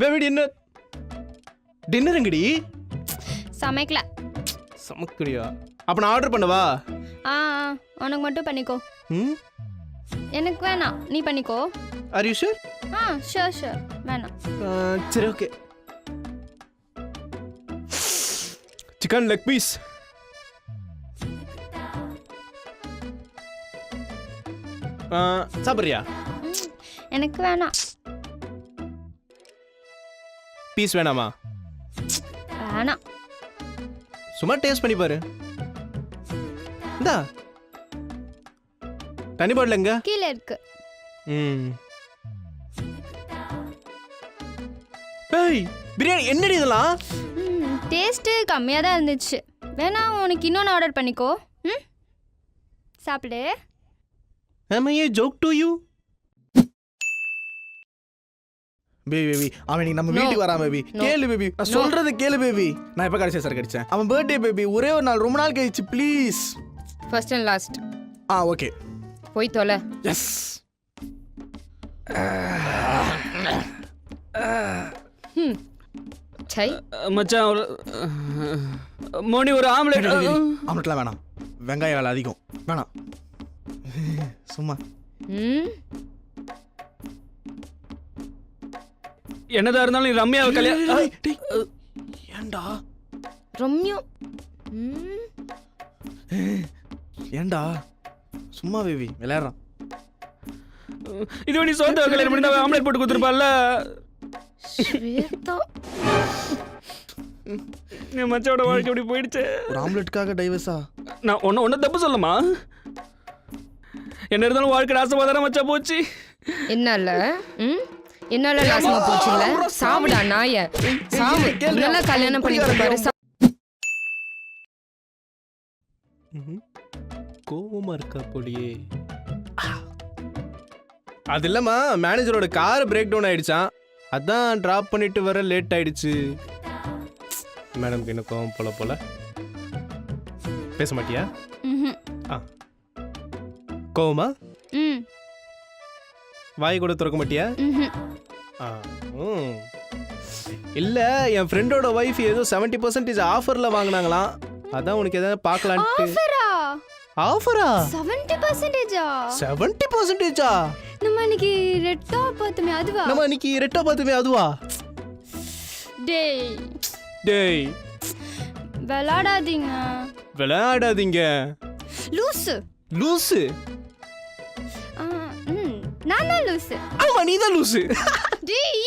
Baby dinner. Dinner எங்கடி? சமைக்கல. சமக்குடியா அப்ப நான் ஆர்டர் பண்ணவா? ஆ ஆ, உனக்கு மட்டும் பண்ணிக்கோ. ம்? எனக்கு வேணாம் நீ பண்ணிக்கோ. ஆர் யூ ஷூர் ஆ ஷோர் ஷோர் வேணாம் சரி ஓகே. சிக்கன் லெக் பீஸ் சாப்பிட்றியா? ம், எனக்கு வேணாம் பீஸ் வேணாமா? வேணாம். சும்மா டேஸ்ட் பண்ணி பாரு. இந்தா. தண்ணி பாட்டில் எங்க? கீழே இருக்கு. ம். ஏய் பிரியாணி என்னடி இதெல்லாம்? ம் டேஸ்ட்டு கம்மியாக தான் இருந்துச்சு. வேணா உனக்கு இன்னொன்று ஆர்டர் பண்ணிக்கோ. ம்? சாப்பிடு. I a joke to baby baby அவன் இன்னைக்கு நம்ம. வீட்டுக்கு வரான் பேபி. கேளு பேபி நான் சொல்றது கேளு பேபி நான் எப்ப கடைசியா சார் கடிச்சேன் அவன் பர்த்டே பேபி ஒரே ஒரு நாள் ரொம்ப நாள் கழிச்சு ப்ளீஸ் ஃபர்ஸ்ட் அண்ட் லாஸ்ட் ஆ ஓகே போய் தொலை. எஸ் சை. மச்சான் ஒரு மோனி ஒரு ஆம்லெட் ஆம்லெட்லாம் வேணாம். வெங்காய வேலை அதிகம். வேணாம். சும்மா. ம் என்னதா இருந்தாலும் நீ ரம்யாவை கல்யாணம். ஏன்டா? ரம்யா. ம். ஏன்டா? சும்மா பேபி விளையாடுறான். இது நீ சொந்த கல்யாணம் பண்ணி ஆம்லெட் போட்டு கொடுத்துருப்பால ஸ்வேதா. என் மச்சாவோட வாழ்க்கை இப்படி போயிடுச்சு. ஒரு ஆம்லெட்டுக்காக டைவர்ஸா நான் ஒன்று ஒன்றும் தப்பு சொல்லமா என்ன இருந்தாலும் வாழ்க்கை நாசமாக தானே மச்சா போச்சு. என்னால? ம்? என்னால நாசமா போச்சுல சாவுடா நாய. சாவு நல்லா கல்யாணம் பண்ணிட்டு பாரு கோவமா இருக்கா போலியே? அது இல்லம்மா மேனேஜரோட கார் பிரேக் டவுன் ஆயிடுச்சான் அதான் டிராப் பண்ணிட்டு வர லேட் ஆயிடுச்சு. மேடம்க்கு என்ன கோவம் போல போல? பேச மாட்டியா? ம் கோவமா? ம். வாய் கூட திறக்க மாட்டியா? ம் ஆ, ம். இல்ல என் ஃப்ரெண்டோட ஒய்ஃப் ஏதோ 70% பர்சன்டேஜ் ஆஃபர்ல வாங்கினாங்களாம் அதான் உனக்கு ஏதாவது பார்க்கலான்ட்டு. ஆஃபரா ஆஃபரா செவன்டி பர்சன்டேஜா செவன்டி பர்சன்டேஜா நம்ம அன்னைக்கு ரெட் டாப் பார்த்தோமே அதுவா? நம்ம அன்னைக்கு ரெட்டா பார்த்துமே அதுவா? டேய். டேய். விளாடாதீங்க விளையாடாதீங்க. லூசு. லூசு? ஆ, ம் நான் தான் லூசு ஆமா நீ தான் லூசு டேய்